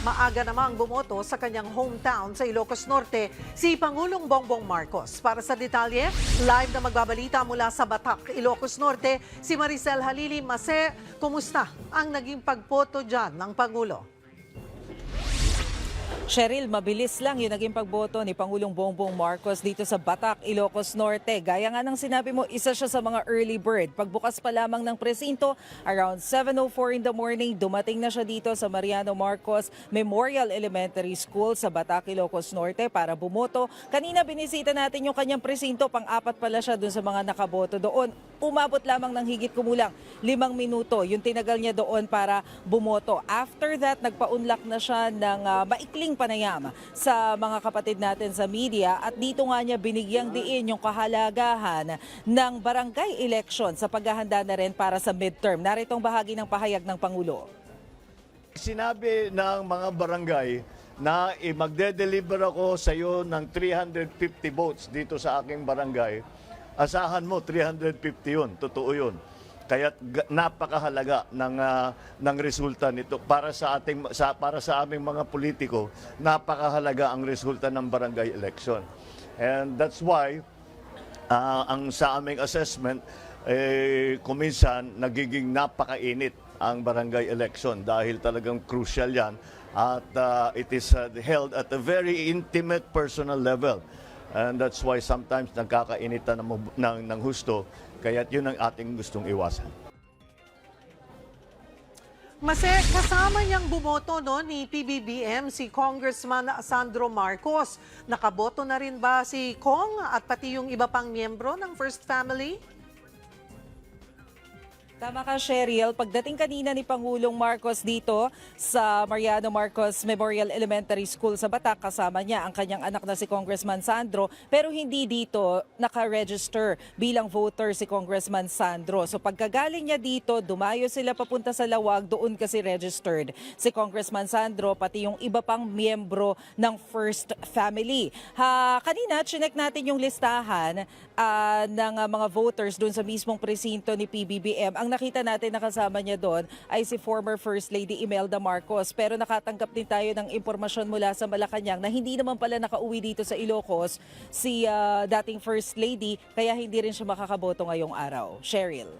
Maaga namang bumoto sa kanyang hometown sa Ilocos Norte si Pangulong Bongbong Marcos. Para sa detalye, live na magbabalita mula sa Batak, Ilocos Norte, si Maricel Halili Mase. Kumusta ang naging pagboto dyan ng Pangulo? Cheryl, mabilis lang yung naging pagboto ni Pangulong Bongbong Marcos dito sa Batak, Ilocos Norte. Gaya nga ng sinabi mo, isa siya sa mga early bird. Pagbukas pa lamang ng presinto, around 7.04 in the morning, dumating na siya dito sa Mariano Marcos Memorial Elementary School sa Batak, Ilocos Norte para bumoto. Kanina binisita natin yung kanyang presinto, pang-apat pala siya dun sa mga nakaboto doon. Umabot lamang ng higit kumulang limang minuto yung tinagal niya doon para bumoto. After that, nagpa-unlock na siya ng ah, maikling panayam sa mga kapatid natin sa media at dito nga niya binigyang diin yung kahalagahan ng barangay election sa paghahanda na rin para sa midterm. Narito ang bahagi ng pahayag ng Pangulo. Sinabi ng mga barangay na eh, magde-deliver ako sa iyo ng 350 votes dito sa aking barangay. Asahan mo 350 yun, totoo yun. Kaya napakahalaga ng ah, ng resulta nito para sa ating sa para sa aming mga politiko, napakahalaga ang resulta ng barangay election. And that's why Ah, ang sa aming assessment, eh, kuminsan nagiging napakainit ang barangay election dahil talagang crucial yan at ah, it is ah, held at a very intimate personal level. And that's why sometimes nagkakainitan ng, ng, ng husto, kaya yun ang ating gustong iwasan. Mase, kasama niyang bumoto no, ni PBBM si Congressman Sandro Marcos. Nakaboto na rin ba si Kong at pati yung iba pang miyembro ng First Family? Tama ka, Cheryl. Pagdating kanina ni Pangulong Marcos dito sa Mariano Marcos Memorial Elementary School sa Batak, kasama niya ang kanyang anak na si Congressman Sandro, pero hindi dito naka-register bilang voter si Congressman Sandro. So pagkagaling niya dito, dumayo sila papunta sa Lawag, doon kasi registered si Congressman Sandro, pati yung iba pang miyembro ng First Family. Ha, kanina, chinek natin yung listahan ah, ng ah, mga voters doon sa mismong presinto ni PBBM. Ang nakita natin na kasama niya doon ay si former First Lady Imelda Marcos. Pero nakatanggap din tayo ng impormasyon mula sa Malacanang na hindi naman pala nakauwi dito sa Ilocos si ah, dating First Lady kaya hindi rin siya makakaboto ngayong araw. Cheryl.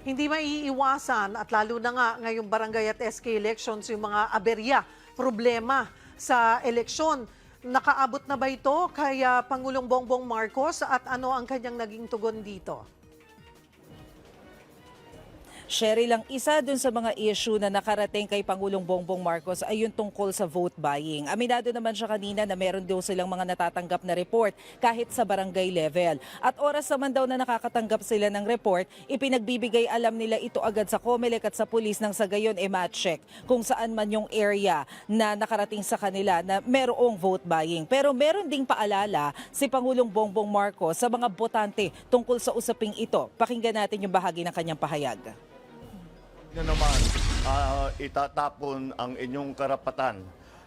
Hindi maiiwasan at lalo na nga ngayong barangay at SK elections yung mga aberya, problema sa eleksyon. Nakaabot na ba ito kay Pangulong Bongbong Marcos at ano ang kanyang naging tugon dito? Sherry lang, isa dun sa mga issue na nakarating kay Pangulong Bongbong Marcos ay yung tungkol sa vote buying. Aminado naman siya kanina na meron daw silang mga natatanggap na report kahit sa barangay level. At oras naman daw na nakakatanggap sila ng report, ipinagbibigay alam nila ito agad sa COMELEC at sa pulis nang sa gayon e check kung saan man yung area na nakarating sa kanila na merong vote buying. Pero meron ding paalala si Pangulong Bongbong Marcos sa mga botante tungkol sa usaping ito. Pakinggan natin yung bahagi ng kanyang pahayag. Nyo naman ah, itatapon ang inyong karapatan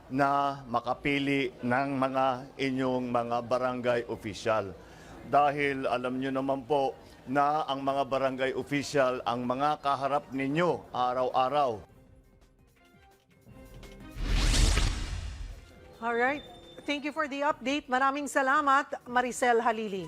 na makapili ng mga inyong mga barangay official. Dahil alam nyo naman po na ang mga barangay official ang mga kaharap ninyo araw-araw. All right. Thank you for the update. Maraming salamat, Maricel Halili.